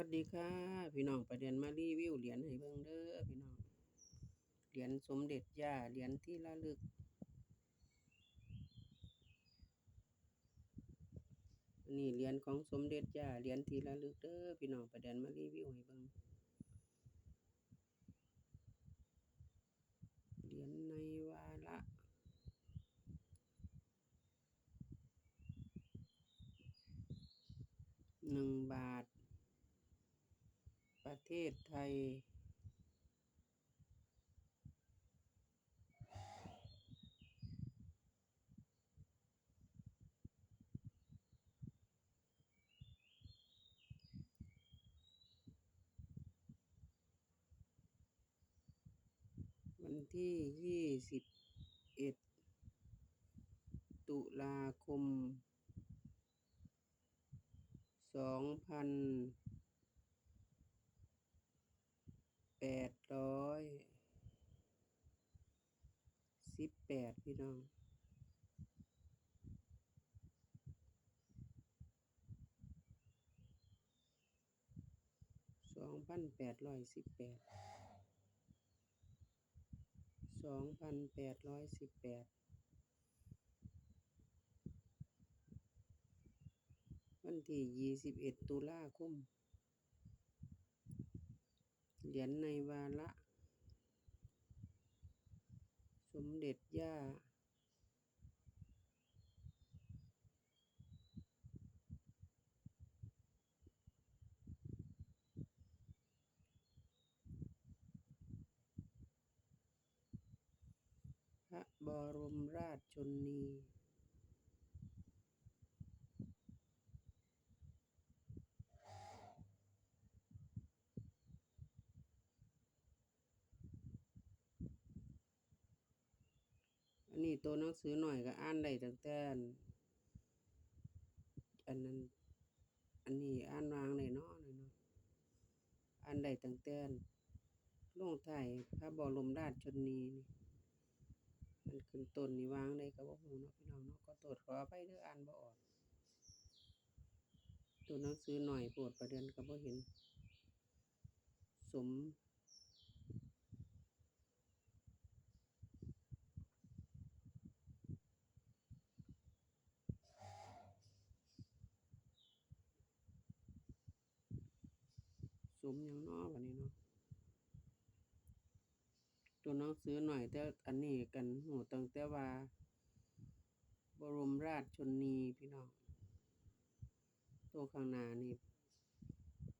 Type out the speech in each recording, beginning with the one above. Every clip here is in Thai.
วัสดีค่ะ พี่น้องประเด็นมารีวิวเหรียญให้เบิ่งเด้อพี่น้องเหรียญสมเด็จย่าเหรียญที่ระลึกนนี้เหรียญของสมเด็จย่าเหรียญที่ระลึกเด้อพี่น้องประเด็นมารีวิวให้เบิ่งเหรียญในวาระหนึ่งบาท ประเทศไทย วันที่ยี่สิบเอ็ดตุลาคมสองพัน แปดร้อยสิบแปดพี่น้องสองพันแปดร้อยสิบแปดสองพันแปดร้อยสิบแปดวันที่ยี่สิบเอ็ดตุลาคม เหรียญในวาระ สมเด็จย่า พระบรมราชชนนี นี้ตัวหนังสือหน่อยก็อ่านได้ตั้งแต่อันอันนั้น อันนี้อ่านวางได้เนาะนี่เนาะอ่านได้ตั้งแต่อันลงท้ายพระบรมราชชนนีนี่มันขึ้นต้นนี่วางได้ก็บ่ฮู้เนาะพี่น้องเนาะก็โทษขออภัยเด้ออ่านบ่ออกตัวหนังสือหน่อยปรดประเด็นก็บ่เห็น สม มอยังเนาะบันนี้เนาะตัวน้องซื้อหน่อยแต่อันนี้กันหูตั้งแต่ว่า บรมราชชนนีพี่น้องตัวข้างหน้านี่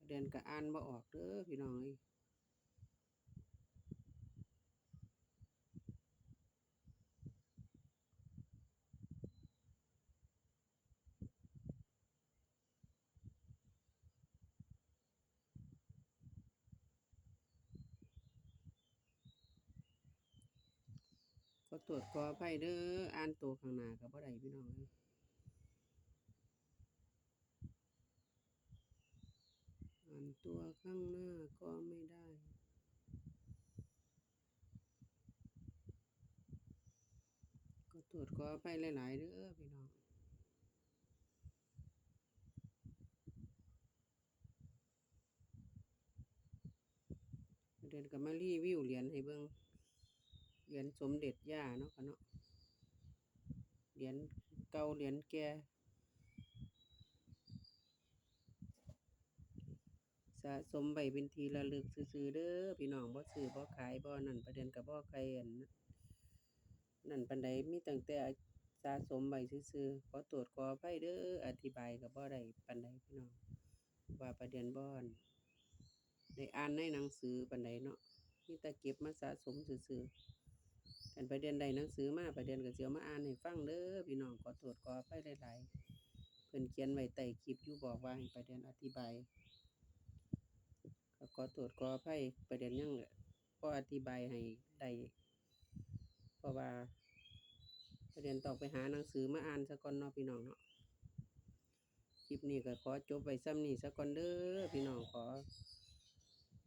เดินกะอ่านบ่ออกเด้อพี่น้อง อตรวจขออภัยเด้ออ่านตัวข้างหน้าก็บ่ได้พี่น้องเอ้ยอ่านตัวข้างหน้าก็ไม่ได้ขอตรวจขออภัยหลายๆเด้อพี่น้องเดินกับมารีวิวเหรียญให้เบิ่ง เหรียญสมเด็จย่าเนาะค่ะเนาะเหรียญเก่าเหรียญแก่สะสมไว้เป็นทีระลึกซื่อๆเด้อพี่น้องบ่ซื้อบ่ขายบ่นั่นประเด็นก็บ่ใครอันนั่นปานใดมีตั้งแต่สะสมไว้ซื่อๆขอตรวจขออภัยเด้ออธิบายก็บ่ได้ปานใดพี่น้องว่าประเด็นบ่อนได้อ่านในหนังสือปานใดเนาะมีแต่เก็บมาสะสมซื่อๆ กันประเด็นใดหนังสือมาประเด็นก็สิเอามาอ่านให้ฟังเด้อพี่น้องขอโทษขออภัยหลายๆเพิ่นเขียนไว้ใต้คลิปอยู่บอกว่าให้ประเด็นอธิบายขอโทษขออภัยประเด็นยังบ่อธิบายให้ได้เพราะว่าประเด็นต้อไปหาหนังสือมาอ่านซะก่อนเนาะพี่น้องเนาะคลิปนี้ก็ขอจบไว้ซ้ำนี้ซะก่อนเด้อพี่น้องขอ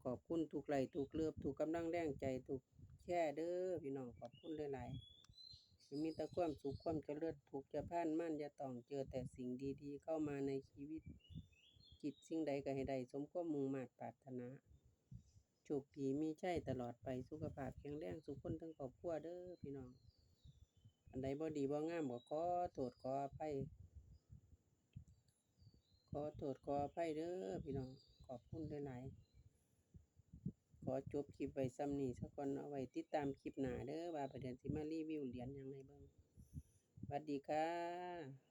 ขอบคุณทุกไหลทุกเลือบทุกกำลังแรงใจทุก แช่เด้อพี่น้องขอบคุณหลายๆมีแต่ความสุขความเจริญทุกจะผ่านมั่นจะต้องเจอแต่สิ่งดีๆ เข้ามาในชีวิตคิดสิ่งใดก็ให้ได้สมความมุ่งมา่ปรารถนาโชคดีมีใชัยตลอดไปสุขภาพแข็งแรงสุขคนทั้งครอบครัวเด้อพี่น้อง อันใดบ่ดีบ่งามก็ขอโทษขออภัยขอโทษขออภัยเด้อพี่น้องขอบคุณหลายๆ ขอจบคลิปไว้ซ้ำนี้สักคนเอาไว้ติดตามคลิปหน้าเด้อว่าประเด็นสิมารีวิวเหรียญยังไงบ้างสวัสดีค่ะ